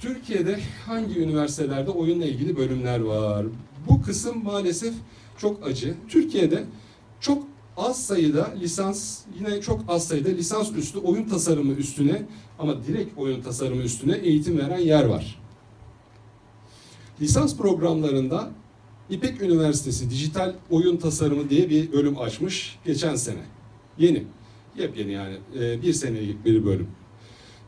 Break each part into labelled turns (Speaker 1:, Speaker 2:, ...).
Speaker 1: Türkiye'de hangi üniversitelerde oyunla ilgili bölümler var? Bu kısım maalesef çok acı. Türkiye'de çok az sayıda lisans, yine çok az sayıda lisans üstü oyun tasarımı üstüne ama direkt oyun tasarımı üstüne eğitim veren yer var. Lisans programlarında İpek Üniversitesi Dijital Oyun Tasarımı diye bir bölüm açmış geçen sene. Yeni, yepyeni yani e, bir senelik bir bölüm.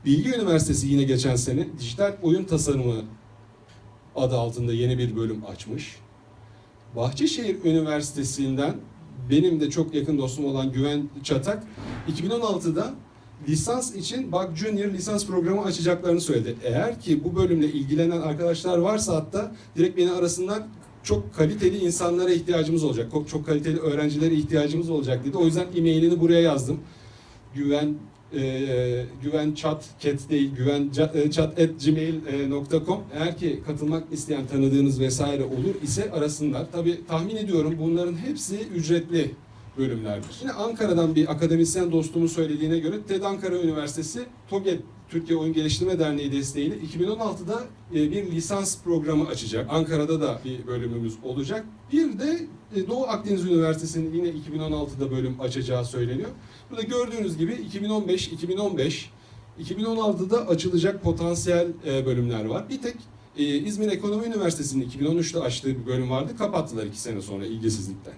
Speaker 1: Bilgi Üniversitesi yine geçen sene Dijital Oyun Tasarımı adı altında yeni bir bölüm açmış. Bahçeşehir Üniversitesi'nden benim de çok yakın dostum olan Güven Çatak 2016'da lisans için Bug Junior lisans programı açacaklarını söyledi. Eğer ki bu bölümle ilgilenen arkadaşlar varsa hatta direkt beni arasından çok kaliteli insanlara ihtiyacımız olacak. Çok, çok kaliteli öğrencilere ihtiyacımız olacak dedi. O yüzden e-mailini buraya yazdım. Güven e, güven chat cat değil güven e, chat at gmail.com eğer ki katılmak isteyen tanıdığınız vesaire olur ise arasınlar. Tabi tahmin ediyorum bunların hepsi ücretli bölümlerdir. Yine Ankara'dan bir akademisyen dostumun söylediğine göre TED Ankara Üniversitesi TOGET Türkiye Oyun Geliştirme Derneği desteğiyle 2016'da e, bir lisans programı açacak. Ankara'da da bir bölümümüz olacak. Bir de e, Doğu Akdeniz Üniversitesi'nin yine 2016'da bölüm açacağı söyleniyor. Burada gördüğünüz gibi 2015, 2015, 2016'da açılacak potansiyel e, bölümler var. Bir tek İzmir Ekonomi Üniversitesi'nin 2013'te açtığı bir bölüm vardı. Kapattılar iki sene sonra ilgisizlikten.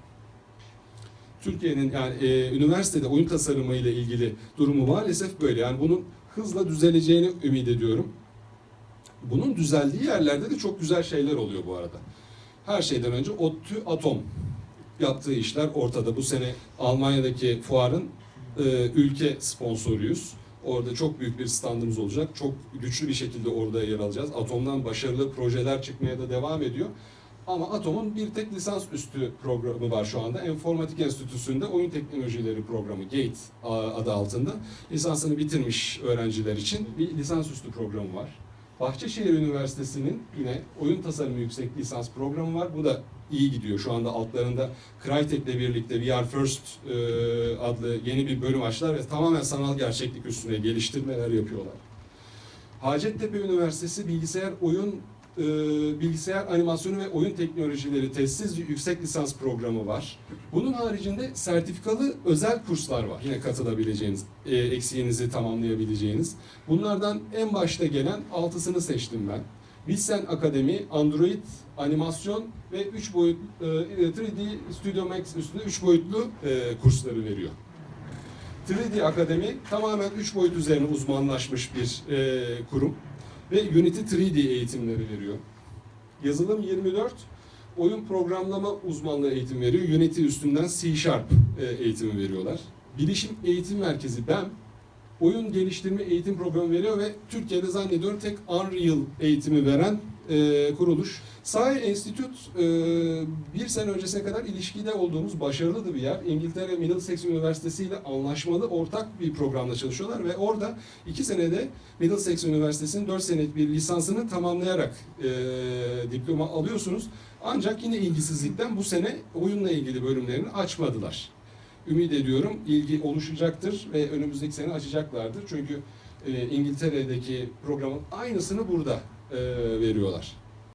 Speaker 1: Türkiye'nin yani e, üniversitede oyun tasarımı ile ilgili durumu maalesef böyle. Yani bunun hızla düzeleceğini ümit ediyorum. Bunun düzeldiği yerlerde de çok güzel şeyler oluyor bu arada. Her şeyden önce ODTÜ Atom yaptığı işler ortada. Bu sene Almanya'daki fuarın e, ülke sponsoruyuz. Orada çok büyük bir standımız olacak. Çok güçlü bir şekilde orada yer alacağız. Atom'dan başarılı projeler çıkmaya da devam ediyor. Ama Atom'un bir tek lisans üstü programı var şu anda. Enformatik Enstitüsü'nde oyun teknolojileri programı GATE adı altında. Lisansını bitirmiş öğrenciler için bir lisans üstü programı var. Bahçeşehir Üniversitesi'nin yine oyun tasarımı yüksek lisans programı var. Bu da iyi gidiyor. Şu anda altlarında Crytek'le birlikte VR First e, adlı yeni bir bölüm açtılar ve tamamen sanal gerçeklik üstüne geliştirmeler yapıyorlar. Hacettepe Üniversitesi bilgisayar oyun e, bilgisayar animasyonu ve oyun teknolojileri testsiz yüksek lisans programı var. Bunun haricinde sertifikalı özel kurslar var. Yine katılabileceğiniz, e, eksiğinizi tamamlayabileceğiniz. Bunlardan en başta gelen altısını seçtim ben. Vissen Akademi, Android, animasyon ve 3 boyut e, 3D Studio Max üstünde 3 boyutlu e, kursları veriyor. 3D Akademi tamamen 3 boyut üzerine uzmanlaşmış bir e, kurum ve Unity 3D eğitimleri veriyor. Yazılım 24 oyun programlama uzmanlığı eğitim veriyor. Unity üstünden C Sharp e, eğitimi veriyorlar. Bilişim Eğitim Merkezi BEM oyun geliştirme eğitim programı veriyor ve Türkiye'de zannediyorum tek Unreal eğitimi veren e, kuruluş. Sahi Enstitüt e, bir sene öncesine kadar ilişkide olduğumuz başarılı da bir yer. İngiltere Middlesex Üniversitesi ile anlaşmalı ortak bir programda çalışıyorlar ve orada iki senede Middlesex Üniversitesi'nin dört senelik bir lisansını tamamlayarak e, diploma alıyorsunuz. Ancak yine ilgisizlikten bu sene oyunla ilgili bölümlerini açmadılar. Ümit ediyorum ilgi oluşacaktır ve önümüzdeki sene açacaklardır. Çünkü e, İngiltere'deki programın aynısını burada e, veriyorlar.